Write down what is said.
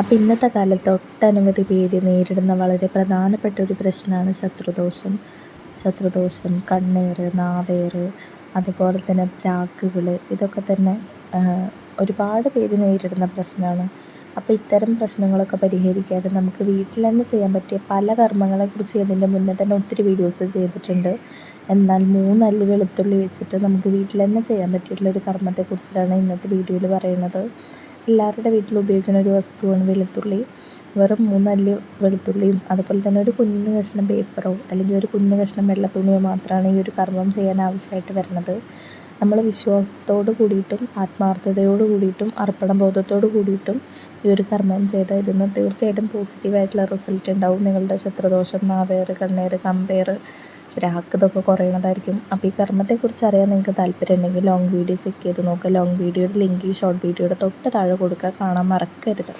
അപ്പോൾ ഇന്നത്തെ കാലത്ത് ഒട്ടനവധി പേര് നേരിടുന്ന വളരെ പ്രധാനപ്പെട്ട ഒരു പ്രശ്നമാണ് ശത്രുദോഷം. ശത്രുദോഷം കണ്ണേറ് നാവേറ് അതുപോലെ തന്നെ പ്രാക്കുകൾ ഇതൊക്കെ തന്നെ ഒരുപാട് പേര് നേരിടുന്ന പ്രശ്നമാണ്. അപ്പോൾ ഇത്തരം പ്രശ്നങ്ങളൊക്കെ പരിഹരിക്കാതെ നമുക്ക് വീട്ടിൽ തന്നെ ചെയ്യാൻ പറ്റിയ പല കർമ്മങ്ങളെക്കുറിച്ച് ഇതിന്റെ മുന്നേ തന്നെ ഒത്തിരി വീഡിയോസ് ചെയ്തിട്ടുണ്ട്. എന്നാൽ മൂന്നല്ലി വെളുത്തുള്ളി വെച്ചിട്ട് നമുക്ക് വീട്ടിൽ തന്നെ ചെയ്യാൻ പറ്റിയിട്ടുള്ള ഒരു കർമ്മത്തെക്കുറിച്ചിട്ടാണ് ഇന്നത്തെ വീഡിയോയിൽ പറയുന്നത്. എല്ലാവരുടെ വീട്ടിലും ഉപയോഗിക്കുന്ന ഒരു വസ്തുവാണ് വെളുത്തുള്ളി. വെറും മൂന്നല്ലി വെളുത്തുള്ളിയും അതുപോലെ തന്നെ ഒരു കുഞ്ഞു കഷ്ണം പേപ്പറോ അല്ലെങ്കിൽ ഒരു കുഞ്ഞു കഷ്ണം വെള്ള തുണിയോ മാത്രമാണ് ഈ ഒരു കർമ്മം ചെയ്യാൻ ആവശ്യമായിട്ട് വരുന്നത്. നമ്മൾ വിശ്വാസത്തോട് കൂടിയിട്ടും ആത്മാർത്ഥതയോട് കൂടിയിട്ടും അർപ്പണ ബോധത്തോട് കൂടിയിട്ടും ഈ ഒരു കർമ്മം ചെയ്താൽ ഇതിന് തീർച്ചയായിട്ടും പോസിറ്റീവായിട്ടുള്ള റിസൾട്ട് ഉണ്ടാവും. നിങ്ങളുടെ ശത്രുദോഷം നാവേറ് കണ്ണേറ് കമ്പേറ് പ്രാക്ക് ഇതൊക്കെ കുറയണതായിരിക്കും. അപ്പോൾ ഈ കർമ്മത്തെക്കുറിച്ച് അറിയാൻ നിങ്ങൾക്ക് താല്പര്യം ഉണ്ടെങ്കിൽ ലോങ് വീഡിയോ ചെക്ക് ചെയ്ത് നോക്കുക ലോങ് വീഡിയോയുടെ ലിങ്ക് ഈ ഷോർട്ട് വീഡിയോയുടെ തൊട്ട് താഴെ കൊടുക്കുക. കാണാൻ മറക്കരുത്.